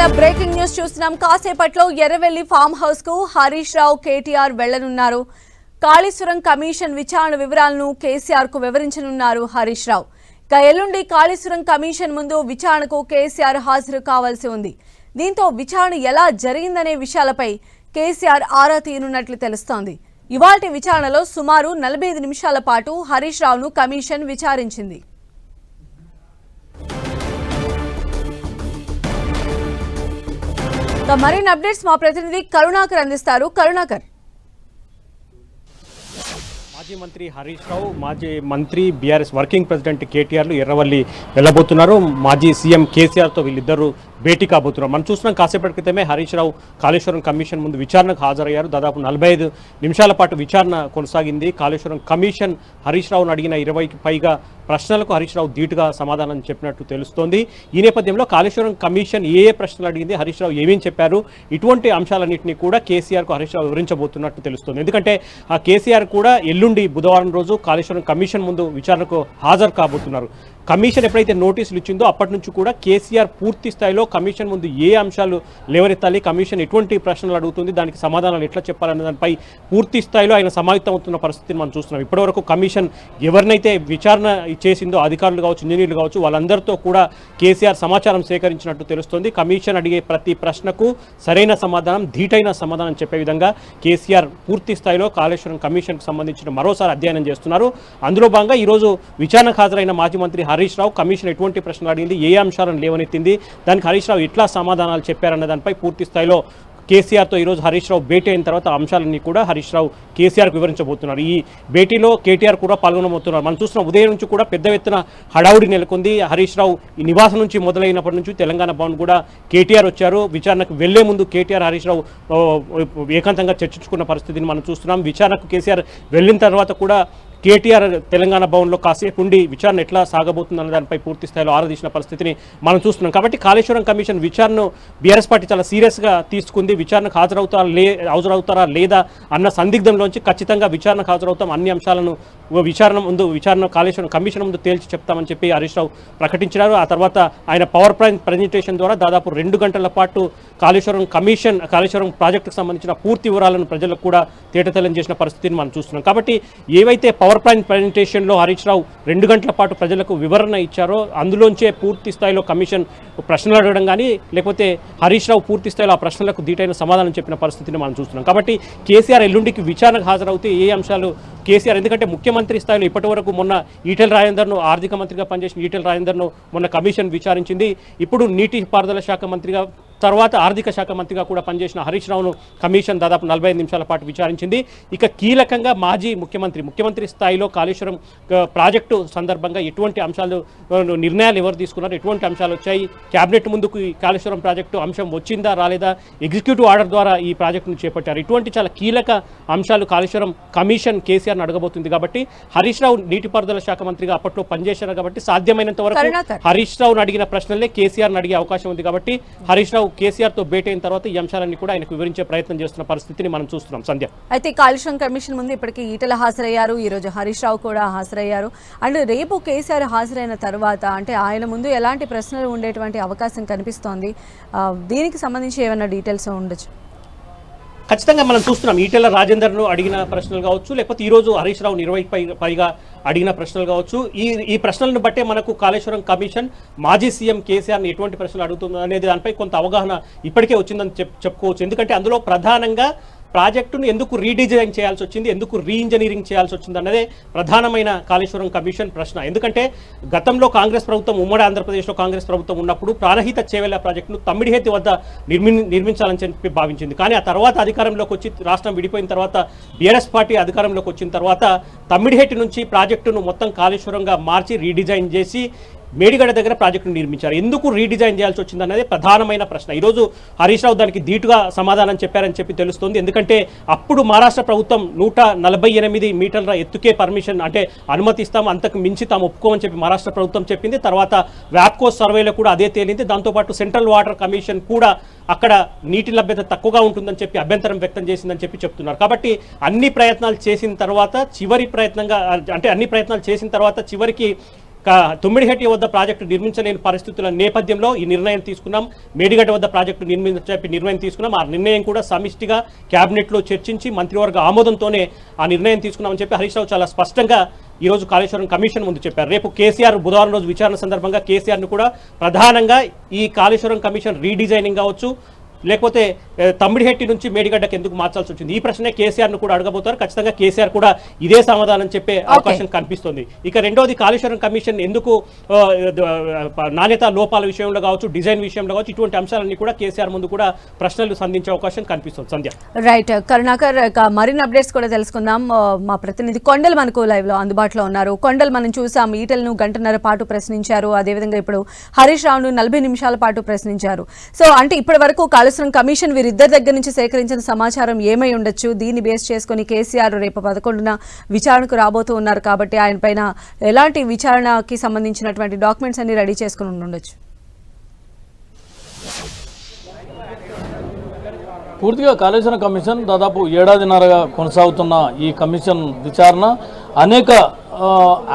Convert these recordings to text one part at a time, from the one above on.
Telangana breaking news చూస్తున్నాం. కాసేపట్లో Erravelli farm హౌస్కు హరీష్ రావు కేటీఆర్ వెళ్ళనున్నారు. కాళేశ్వరం కమిషన్ విచారణ వివరాలను కేసీఆర్కు వివరించనున్నారు హరీష్ రావు. ఇక ఎల్లుండి కాళేశ్వరం కమిషన్ ముందు విచారణకు కేసీఆర్ హాజరు కావాల్సి ఉంది. దీంతో విచారణ ఎలా జరిగిందనే విషయాలపై కేసీఆర్ ఆరా తీయనున్నట్లు తెలుస్తోంది. ఇవాటి విచారణలో సుమారు నలభై ఐదు నిమిషాల పాటు హరీష్ రావును కమిషన్ విచారించింది. మరిన్ని అప్డేట్స్ మా ప్రతినిధి కరుణాకర్ అందిస్తారు. కరుణాకర్. మాజీ మంత్రి హరీష్ రావు మాజీ మంత్రి బీఆర్ఎస్ వర్కింగ్ ప్రెసిడెంట్ కేటీఆర్లు ఎర్రవల్లి వెళ్ళబోతున్నారు. మాజీ సీఎం కేసీఆర్తో వీళ్ళిద్దరూ భేటీ కాబోతున్నారు. మనం చూస్తున్నాం కాసేపటి క్రితమే హరీష్ రావు కాళేశ్వరం కమిషన్ ముందు విచారణకు హాజరయ్యారు. దాదాపు నలభై ఐదు నిమిషాల పాటు విచారణ కొనసాగింది. కాళేశ్వరం కమిషన్ హరీష్ రావును అడిగిన ఇరవైకి పైగా ప్రశ్నలకు హరీష్ రావు ధీటుగా సమాధానం చెప్పినట్టు తెలుస్తోంది. ఈ నేపథ్యంలో కాళేశ్వరం కమిషన్ ఏ ఏ ప్రశ్నలు అడిగింది హరీష్ రావు ఏమేం చెప్పారు ఇటువంటి అంశాలన్నింటినీ కూడా కేసీఆర్కు హరీష్ రావు వివరించబోతున్నట్టు తెలుస్తోంది. ఎందుకంటే ఆ కేసీఆర్ కూడా ఎల్లుండి బుధవారం రోజు కాళేశ్వరం కమిషన్ ముందు విచారణకు హాజరు కాబోతున్నారు. కమిషన్ ఎప్పుడైతే నోటీసులు ఇచ్చిందో అప్పటి నుంచి కూడా కేసీఆర్ పూర్తి స్థాయిలో కమిషన్ ముందు ఏ అంశాలు లేవనెత్తాలి కమిషన్ ఎటువంటి ప్రశ్నలు అడుగుతుంది దానికి సమాధానాలు ఎట్లా చెప్పాలనే దానిపై పూర్తి స్థాయిలో ఆయన సమాయుక్తం అవుతున్న పరిస్థితిని మనం చూస్తున్నాం. ఇప్పటివరకు కమిషన్ ఎవరినైతే విచారణ చేసిందో అధికారులు కావచ్చు ఇంజనీర్లు కావచ్చు వాళ్ళందరితో కూడా కేసీఆర్ సమాచారం సేకరించినట్టు తెలుస్తోంది. కమిషన్ అడిగే ప్రతి ప్రశ్నకు సరైన సమాధానం ధీటైన సమాధానం చెప్పే విధంగా కేసీఆర్ పూర్తి స్థాయిలో కాళేశ్వరం కమిషన్కు సంబంధించిన మరోసారి అధ్యయనం చేస్తున్నారు. అందులో భాగంగా ఈరోజు విచారణకు హాజరైన మాజీ మంత్రి హరీష్ రావు కమిషన్ ఎటువంటి ప్రశ్నలు అడిగింది? ఏ అంశాలను లేవనెత్తింది? దానికి హరీష్ రావు ఎట్లా సమాధానాలు చెప్పారన్న దానిపై పూర్తి స్థాయిలో కేసీఆర్తో ఈరోజు హరీష్ రావు భేటీ అయిన తర్వాత అంశాలన్నీ కూడా హరీష్ రావు కేసీఆర్కు వివరించబోతున్నారు. ఈ భేటీలో కేటీఆర్ కూడా పాల్గొనబోతున్నారు. మనం చూస్తున్న ఉదయం నుంచి కూడా పెద్ద ఎత్తున హడావుడి నెలకొంది. హరీష్ రావు ఈ నివాసం నుంచి మొదలైనప్పటి నుంచి తెలంగాణ భవన్ కూడా కేటీఆర్ వచ్చారు. విచారణకు వెళ్ళే ముందు కేటీఆర్ హరీష్ రావు ఏకాంతంగా చర్చించుకున్న పరిస్థితిని మనం చూస్తున్నాం. విచారణకు కేసీఆర్ వెళ్ళిన తర్వాత కూడా కేటీఆర్ తెలంగాణ భవన్లో కాసేపు ఉండి విచారణ ఎట్లా సాగబోతుందన్న దానిపై పూర్తి స్థాయిలో ఆరాధించిన పరిస్థితిని మనం చూస్తున్నాం. కాబట్టి కాళేశ్వరం కమిషన్ విచారణను బీఆర్ఎస్ పార్టీ చాలా సీరియస్గా తీసుకుంది. విచారణకు హాజరవుతారా లే హాజరవుతారా లేదా అన్న సందిగ్ధంలోంచి ఖచ్చితంగా విచారణకు హాజరవుతాం అన్ని అంశాలను విచారణ ముందు విచారణ కాళేశ్వరం కమిషన్ ముందు తేల్చి చెప్తామని చెప్పి హరీష్ రావు ప్రకటించినారు. ఆ తర్వాత ఆయన పవర్ పాయింట్ ప్రజెంటేషన్ ద్వారా దాదాపు రెండు గంటల పాటు కాళేశ్వరం కమిషన్ కాళేశ్వరం ప్రాజెక్టుకు సంబంధించిన పూర్తి వివరాలను ప్రజలకు కూడా తేటతెల్లం చేసిన పరిస్థితిని మనం చూస్తున్నాం. కాబట్టి ఏవైతే పవర్ పవర్ పాయింట్ ప్రజెంటేషన్లో హరీష్ రావు రెండు గంటల పాటు ప్రజలకు వివరణ ఇచ్చారో అందులోంచే పూర్తి స్థాయిలో కమిషన్ ప్రశ్నలు అడగడం కానీ లేకపోతే హరీష్ రావు పూర్తి స్థాయిలో ఆ ప్రశ్నలకు దీటైన సమాధానం చెప్పిన పరిస్థితిని మనం చూస్తున్నాం. కాబట్టి కేసీఆర్ ఎల్లుండికి విచారణకు హాజరవుతే ఏ అంశాలు కేసీఆర్ ఎందుకంటే ముఖ్యమంత్రి స్థాయిలో ఇప్పటి వరకు మొన్న ఈటెల రాజేందర్ను ఆర్థిక మంత్రిగా పనిచేసిన ఈటెల రాజేందర్ను మొన్న కమిషన్ విచారించింది. ఇప్పుడు నీటిపారుదల శాఖ మంత్రిగా తర్వాత ఆర్థిక శాఖ మంత్రిగా కూడా పనిచేసిన హరీష్ రావును కమిషన్ దాదాపు నలభై ఐదు నిమిషాల పాటు విచారించింది ఇక కీలకంగా మాజీ ముఖ్యమంత్రి ముఖ్యమంత్రి స్థాయిలో కాళేశ్వరం ప్రాజెక్టు సందర్భంగా ఎటువంటి అంశాలు నిర్ణయాలు ఎవరు తీసుకున్నారు ఎటువంటి అంశాలు వచ్చాయి కేబినెట్ ముందుకు ఈ కాళేశ్వరం ప్రాజెక్టు అంశం వచ్చిందా రాలేదా ఎగ్జిక్యూటివ్ ఆర్డర్ ద్వారా ఈ ప్రాజెక్టును చేపట్టారు ఇటువంటి చాలా కీలక అంశాలు కాళేశ్వరం కమిషన్ కేసీఆర్ను అడగబోతుంది కాబట్టి హరీష్ రావు నీటిపారుదల శాఖ మంత్రిగా అప్పట్లో పనిచేశారు కాబట్టి సాధ్యమైనంత వరకు. హరీష్ రావును అడిగిన ప్రశ్నలే కేసీఆర్ని అడిగే అవకాశం ఉంది కాబట్టి హరీష్ రావు కేసీఆర్తో భేటీ అయిన తర్వాత ఈ అంశాలన్నీ కూడా ఆయనకు వివరించే ప్రయత్నం చేస్తున్న పరిస్థితిని మనం చూస్తున్నాం. సంధ్య. అయితే కాళేశ్వరం కమిషన్ ముందు ఇప్పటికీ ఈటల హాజరయ్యారు. ఈ రోజు హరీష్ రావు కూడా హాజరయ్యారు. అండ్ రేపు కేసీఆర్ హాజరైన తర్వాత అంటే ఆయన ముందు ఎలాంటి ప్రశ్నలు ఉండేటువంటి అవకాశం కనిపిస్తోంది? దీనికి సంబంధించి ఏమైనా డీటెయిల్స్ ఉండొచ్చు? ఖచ్చితంగా మనం చూస్తున్నాం. ఈటెల రాజేందర్ను అడిగిన ప్రశ్నలు కావచ్చు లేకపోతే ఈ రోజు హరీష్ రావు ఇరవై పై పైగా అడిగిన ప్రశ్నలు కావచ్చు. ఈ ఈ ప్రశ్నలను బట్టే మనకు కాళేశ్వరం కమిషన్ మాజీ సీఎం కేసీఆర్ని ఎటువంటి ప్రశ్నలు అడుగుతుంది అనేది దానిపై కొంత అవగాహన ఇప్పటికే వచ్చిందని చెప్ చెప్పుకోవచ్చు. ఎందుకంటే అందులో ప్రధానంగా ప్రాజెక్టును ఎందుకు రీడిజైన్ చేయాల్సి వచ్చింది ఎందుకు రీ ఇంజనీరింగ్ చేయాల్సి వచ్చింది అన్నదే ప్రధానమైన కాళేశ్వరం కమిషన్ ప్రశ్న. ఎందుకంటే గతంలో కాంగ్రెస్ ప్రభుత్వం ఉమ్మడి ఆంధ్రప్రదేశ్లో కాంగ్రెస్ ప్రభుత్వం ఉన్నప్పుడు ప్రాణహిత చేవెళ్ళ ప్రాజెక్టును తమ్మిడిహేతి వద్ద నిర్మి నిర్మించాలని చెప్పి భావించింది. కానీ ఆ తర్వాత అధికారంలోకి వచ్చి రాష్ట్రం విడిపోయిన తర్వాత బీఆర్ఎస్ పార్టీ అధికారంలోకి వచ్చిన తర్వాత తమ్మిడిహేటి నుంచి ప్రాజెక్టును మొత్తం కాళేశ్వరంగా మార్చి రీడిజైన్ చేసి మేడిగడ్డ దగ్గర ప్రాజెక్టును నిర్మించారు. ఎందుకు రీడిజైన్ చేయాల్సి వచ్చింది అనేది ప్రధానమైన ప్రశ్న. ఈరోజు హరీష్ రావు దానికి ధీటుగా సమాధానం చెప్పారని చెప్పి తెలుస్తోంది. ఎందుకంటే అప్పుడు మహారాష్ట్ర ప్రభుత్వం నూట నలభై ఎనిమిది మీటర్ల ఎత్తుకే పర్మిషన్ అంటే అనుమతి ఇస్తాం అంతకు మించి తాము ఒప్పుకోమని చెప్పి మహారాష్ట్ర ప్రభుత్వం చెప్పింది. తర్వాత వ్యాప్కో సర్వేలో కూడా అదే తేలింది. దాంతోపాటు సెంట్రల్ వాటర్ కమిషన్ కూడా అక్కడ నీటి లభ్యత తక్కువగా ఉంటుందని చెప్పి అభ్యంతరం వ్యక్తం చేసిందని చెప్పి చెప్తున్నారు. కాబట్టి అన్ని ప్రయత్నాలు చేసిన తర్వాత చివరి ప్రయత్నంగా అంటే అన్ని ప్రయత్నాలు చేసిన తర్వాత చివరికి తుమ్మిడిహట్టి వద్ద ప్రాజెక్టు నిర్మించలేని పరిస్థితుల నేపథ్యంలో ఈ నిర్ణయం తీసుకున్నాం. మేడిగడ్డ వద్ద ప్రాజెక్టు నిర్మించ నిర్ణయం తీసుకున్నాం. ఆ నిర్ణయం కూడా సమిష్టిగా క్యాబినెట్లో చర్చించి మంత్రివర్గ ఆమోదంతోనే ఆ నిర్ణయం తీసుకున్నామని చెప్పి హరీష్ రావు చాలా స్పష్టంగా ఈ రోజు కాళేశ్వరం కమిషన్ ముందు చెప్పారు. రేపు కేసీఆర్ బుధవారం రోజు విచారణ సందర్భంగా కేసీఆర్ను కూడా ప్రధానంగా ఈ కాళేశ్వరం కమిషన్ రీడిజైనింగ్ కావచ్చు లేకపోతే తమ్మిడిహెట్టి నుంచి మేడిగడ్డకి ఎందుకు మార్చాల్సి వచ్చింది? ఈ ప్రశ్నే కేసీఆర్ను కూడా అడగబోతారు. ఖచ్చితంగా కేసీఆర్ కూడా ఇదే సమాధానం చెప్పే అవకాశం కనిపిస్తుంది. ఇక రెండోది కాళేశ్వరం కమిషన్ ఎందుకు నాణ్యత లోపాల విషయంలో కావచ్చు డిజైన్ విషయంలో కావచ్చు ఇటువంటి అంశాలన్నీ కూడా కేసీఆర్ ముందు కూడా ప్రశ్నలు సంధించే అవకాశం కనిపిస్తుంది. సంధ్య. రైట్. కరుణాకర్ మరిన్ని అప్డేట్స్ కూడా తెలుసుకుందాం. మా ప్రతినిధి కొండల్ మనకు లైవ్లో అందుబాటులో ఉన్నారు. కొండల్ మనం చూసాం ఈటలను గంటన్నర పాటు ప్రశ్నించారు. అదేవిధంగా ఇప్పుడు హరీష్ రావును నలభై నిమిషాల పాటు ప్రశ్నించారు. సో అంటే ఇప్పటి వరకు కాళేశ్వరం కమిషన్ వీరిద్దరి దగ్గర నుంచి సేకరించిన సమాచారం ఏమై ఉండొచ్చు? దీన్ని బేస్ చేసుకుని కేసీఆర్ రేపు పదకొండున విచారణకు రాబోతూ ఉన్నారు కాబట్టి ఆయన పైన ఎలాంటి విచారణకి సంబంధించినటువంటి డాక్యుమెంట్స్ అన్ని రెడీ చేసుకుని ఉండొచ్చు. పూర్తిగా కాళేశ్వరం కమిషన్ దాదాపు ఏడాదిన్నరగా కొనసాగుతున్న ఈ కమిషన్ విచారణ అనేక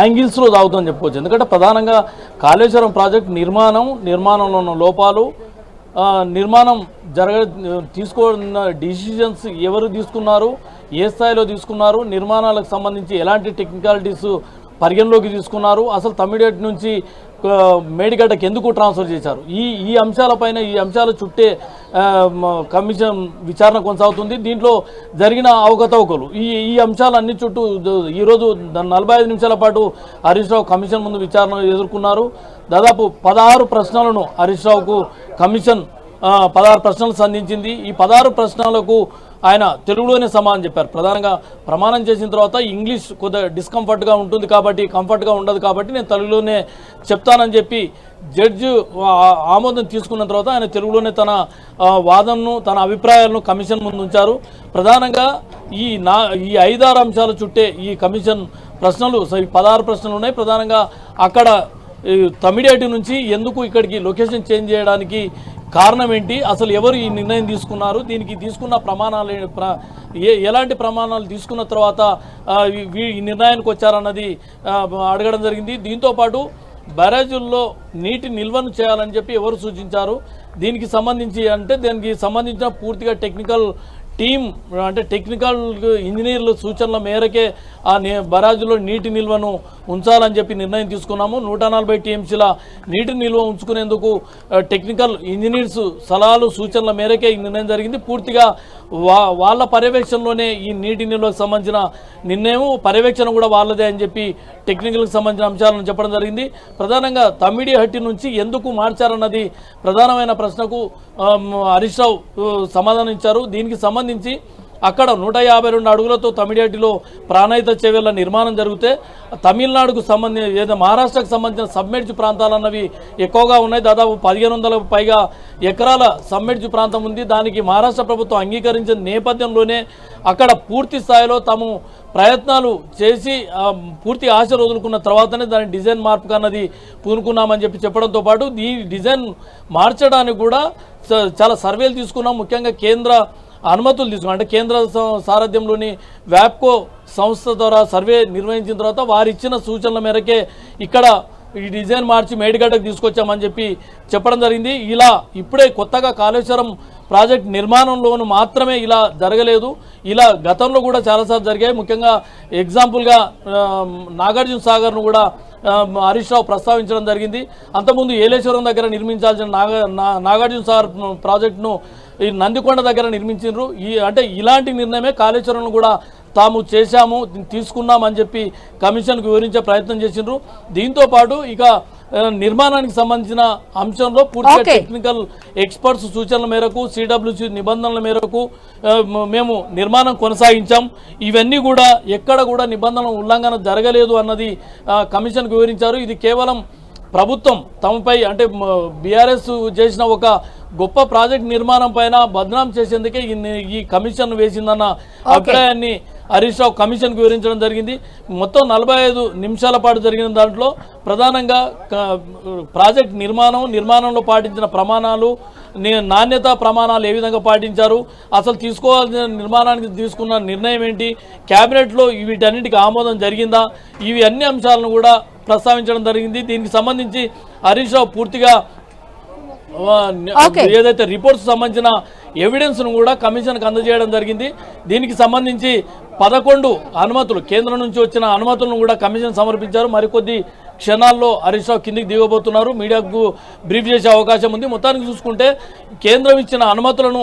యాంగిల్స్లో సాగుతుందని చెప్పుకోవచ్చు. ఎందుకంటే ప్రధానంగా కాళేశ్వరం ప్రాజెక్ట్ నిర్మాణం నిర్మాణంలో ఉన్న లోపాలు నిర్మాణం జరగ తీసుకున్న డిసిషన్స్ ఎవరు తీసుకున్నారు ఏ స్థాయిలో తీసుకున్నారు నిర్మాణాలకు సంబంధించి ఎలాంటి టెక్నికాలిటీస్ పరిగణలోకి తీసుకున్నారు అసలు తమిళేట్ నుంచి మేడిగడ్డకి ఎందుకు ట్రాన్స్ఫర్ చేశారు? ఈ ఈ అంశాలపైన ఈ అంశాల చుట్టే కమిషన్ విచారణ కొనసాగుతుంది. దీంట్లో జరిగిన అవకతవకలు. ఈ ఈ అంశాలన్నీ చుట్టూ ఈరోజు నలభై ఐదు నిమిషాల పాటు హరీష్ రావు కమిషన్ ముందు విచారణ ఎదుర్కొన్నారు. దాదాపు పదహారు ప్రశ్నలను హరీష్ రావుకు కమిషన్ పదహారు ప్రశ్నలు సంధించింది. ఈ పదహారు ప్రశ్నలకు ఆయన తెలుగులోనే సమానం చెప్పారు. ప్రధానంగా ప్రమాణం చేసిన తర్వాత ఇంగ్లీష్ కొద్దిగా డిస్కంఫర్ట్గా ఉంటుంది కాబట్టి కంఫర్ట్గా ఉండదు కాబట్టి నేను తెలుగులోనే చెప్తానని చెప్పి జడ్జి ఆమోదం తీసుకున్న తర్వాత ఆయన తెలుగులోనే తన వాదనను తన అభిప్రాయాలను కమిషన్ ముందు ఉంచారు. ప్రధానంగా ఈ నా ఈ ఐదారు అంశాల చుట్టే ఈ కమిషన్ ప్రశ్నలు పదహారు ప్రశ్నలు ఉన్నాయి. ప్రధానంగా అక్కడ తమిడేటి తమిళేటి నుంచి ఎందుకు ఇక్కడికి లొకేషన్ చేంజ్ చేయడానికి కారణం ఏంటి? అసలు ఎవరు ఈ నిర్ణయం తీసుకున్నారు? దీనికి తీసుకున్న ప్రమాణాలు ప్ర- ఏ ఎలాంటి ప్రమాణాలు తీసుకున్న తర్వాత ఈ- వీ- ఈ నిర్ణయానికి వచ్చారన్నది అడగడం జరిగింది. దీంతోపాటు బ్యారేజుల్లో నీటి నిల్వను చేయాలని చెప్పి ఎవరు సూచించారు? దీనికి సంబంధించి అంటే దీనికి సంబంధించిన పూర్తిగా టెక్నికల్ టీం అంటే టెక్నికల్ ఇంజనీర్ల సూచనల మేరకే ఆ ని బరాజులో నీటి నిల్వను ఉంచాలని చెప్పి నిర్ణయం తీసుకున్నాము. నూట నలభై టీఎంసీల నీటి నిల్వ ఉంచుకునేందుకు టెక్నికల్ ఇంజనీర్స్ సలహాలు సూచనల మేరకే ఈ నిర్ణయం జరిగింది. పూర్తిగా వా వాళ్ళ పర్యవేక్షణలోనే ఈ నీటి నిల్వకు సంబంధించిన నిర్ణయం పర్యవేక్షణ కూడా వాళ్ళదే అని చెప్పి టెక్నికల్కి సంబంధించిన అంశాలను చెప్పడం జరిగింది. ప్రధానంగా తమిడి హట్టి నుంచి ఎందుకు మార్చారన్నది ప్రధానమైన ప్రశ్నకు హరీష్ రావు సమాధానం ఇచ్చారు దీనికి సంబంధించి అక్కడ నూట యాభై రెండు అడుగులతో తమిళేటిలో ప్రాణాయిత చెవెళ్ళ నిర్మాణం జరిగితే తమిళనాడుకు సంబంధించిన లేదా మహారాష్ట్రకు సంబంధించిన సబ్మెడ్జ్ ప్రాంతాలు అన్నవి ఎక్కువగా ఉన్నాయి. దాదాపు పదిహేను వందలకు పైగా ఎకరాల సబ్మెడ్జ్ ప్రాంతం ఉంది. దానికి మహారాష్ట్ర ప్రభుత్వం అంగీకరించిన నేపథ్యంలోనే అక్కడ పూర్తి స్థాయిలో తాము ప్రయత్నాలు చేసి పూర్తి ఆశ వదులుకున్న తర్వాతనే దాని డిజైన్ మార్పు అన్నది పూనుకున్నామని చెప్పి చెప్పడంతో పాటు ఈ డిజైన్ మార్చడానికి కూడా చాలా సర్వేలు తీసుకున్నాం. ముఖ్యంగా కేంద్ర అనుమతులు తీసుకుని అంటే కేంద్ర సారథ్యంలోని వ్యాప్కో సంస్థ ద్వారా సర్వే నిర్వహించిన తర్వాత వారు ఇచ్చిన సూచనల మేరకే ఇక్కడ ఈ డిజైన్ మార్చి మేడిగడ్డకు తీసుకొచ్చామని చెప్పి చెప్పడం జరిగింది. ఇలా ఇప్పుడే కొత్తగా కాళేశ్వరం ప్రాజెక్ట్ నిర్మాణంలోను మాత్రమే ఇలా జరగలేదు. ఇలా గతంలో కూడా చాలాసార్లు జరిగాయి. ముఖ్యంగా ఎగ్జాంపుల్గా నాగార్జున సాగర్ను కూడా హరీష్ రావు ప్రస్తావించడం జరిగింది. అంతకుముందు ఏలేశ్వరం దగ్గర నిర్మించాల్సిన నాగ నా- నాగార్జున సాగర్ ప్రాజెక్టును ఈ నందికొండ దగ్గర నిర్మించారు ఈ అంటే ఇలాంటి నిర్ణయమే కాళేశ్వరంలో కూడా తాము చేశాము తీసుకున్నామని చెప్పి కమిషన్కు వివరించే ప్రయత్నం చేసిండ్రు దీంతో పాటు ఇక నిర్మాణానికి సంబంధించిన అంశంలో పూర్తిగా. టెక్నికల్ ఎక్స్పర్ట్స్ సూచనల మేరకు సిడబ్ల్యూసి నిబంధనల మేరకు మేము నిర్మాణం కొనసాగించాం. ఇవన్నీ కూడా ఎక్కడ కూడా నిబంధనల ఉల్లంఘన జరగలేదు అన్నది కమిషన్కు వివరించారు. ఇది కేవలం ప్రభుత్వం తమపై అంటే బీఆర్ఎస్ చేసిన ఒక గొప్ప ప్రాజెక్ట్ నిర్మాణం పైన బద్నాం చేసేందుకే ఈ కమిషన్ వేసిందన్న అభిప్రాయాన్ని హరీష్ రావు కమిషన్కు వివరించడం జరిగింది. మొత్తం నలభై ఐదు నిమిషాల పాటు జరిగిన దాంట్లో ప్రధానంగా ప్రాజెక్ట్ నిర్మాణం నిర్మాణంలో పాటించిన ప్రమాణాలు నాణ్యత ప్రమాణాలు ఏ విధంగా పాటించారు అసలు తీసుకోవాల్సిన నిర్మాణానికి తీసుకున్న నిర్ణయం ఏంటి క్యాబినెట్లో వీటన్నిటికి ఆమోదం జరిగిందా ఇవి అన్ని అంశాలను కూడా ప్రస్తావించడం జరిగింది. దీనికి సంబంధించి హరీష్ రావు పూర్తిగా. ఏదైతే రిపోర్ట్స్ సంబంధించిన ఎవిడెన్స్ను కూడా కమిషన్కి అందజేయడం జరిగింది. దీనికి సంబంధించి పదకొండు అనుమతులు కేంద్రం నుంచి వచ్చిన అనుమతులను కూడా కమిషన్ సమర్పించారు. మరికొద్ది క్షణాల్లో హరీష్ రావు కిందికి దిగబోతున్నారు. మీడియాకు బ్రీఫ్ చేసే అవకాశం ఉంది. మొత్తానికి చూసుకుంటే కేంద్రం ఇచ్చిన అనుమతులను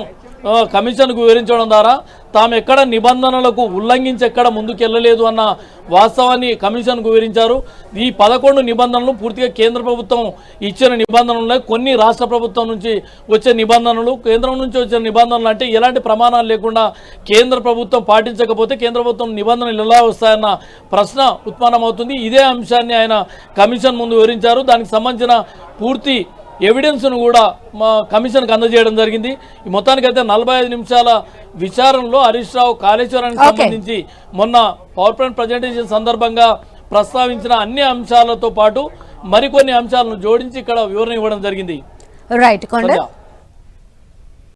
కమిషన్కు వివరించడం ద్వారా తాము ఎక్కడ నిబంధనలకు ఉల్లంఘించి ఎక్కడ ముందుకెళ్ళలేదు అన్న వాస్తవాన్ని కమిషన్కు వివరించారు. ఈ పదకొండు నిబంధనలు పూర్తిగా కేంద్ర ప్రభుత్వం ఇచ్చిన నిబంధనలు కొన్ని రాష్ట్ర ప్రభుత్వం నుంచి వచ్చే నిబంధనలు కేంద్రం నుంచి వచ్చే నిబంధనలు అంటే ఎలాంటి ప్రమాణాలు లేకుండా కేంద్ర ప్రభుత్వం పాటించకపోతే కేంద్ర ప్రభుత్వం నిబంధనలు ఎలా వస్తాయన్న ప్రశ్న ఉత్పన్నమవుతుంది. ఇదే అంశాన్ని ఆయన కమిషన్ ముందు వివరించారు. దానికి సంబంధించిన పూర్తి ఎవిడెన్స్ను కూడా మా కమిషన్కి అందజేయడం జరిగింది ఈ మొత్తానికైతే నలభై ఐదు నిమిషాల విచారణలో హరీష్ రావు కాళేశ్వరానికి. సంబంధించి మొన్న పవర్ పాయింట్ ప్రజెంటేషన్ సందర్భంగా ప్రస్తావించిన అన్ని అంశాలతో పాటు మరికొన్ని అంశాలను జోడించి ఇక్కడ వివరణ ఇవ్వడం జరిగింది రైట్.